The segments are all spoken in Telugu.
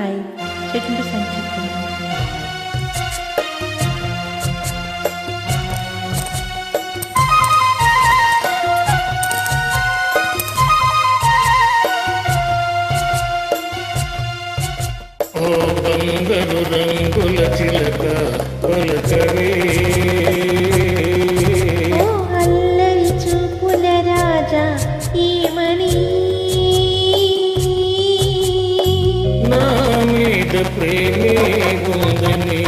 Pai, sejam santificados. రంగుల చిలక కొలచవే குந்தனே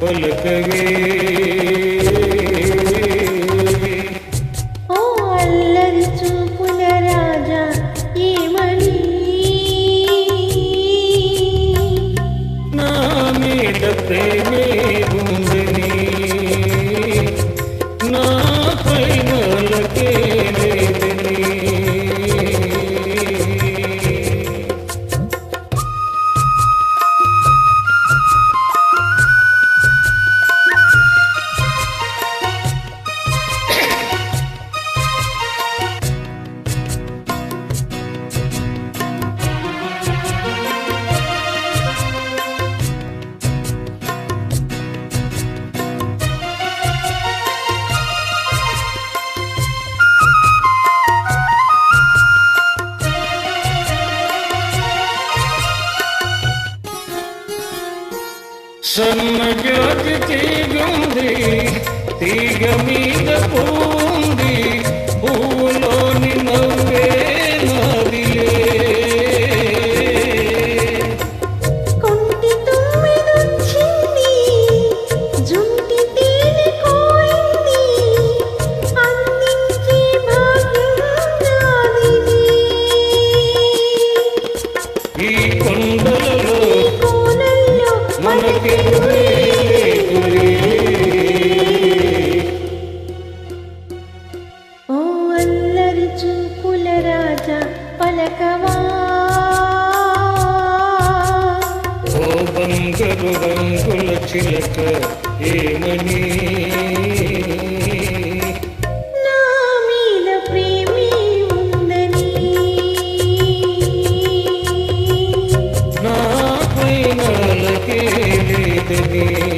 பலகவே సన్న జ్యోతి తీగుంది తీగ మీద పూంది. రంగులు రంగుల చిలక ఏమని నాపై నాలకే లేదని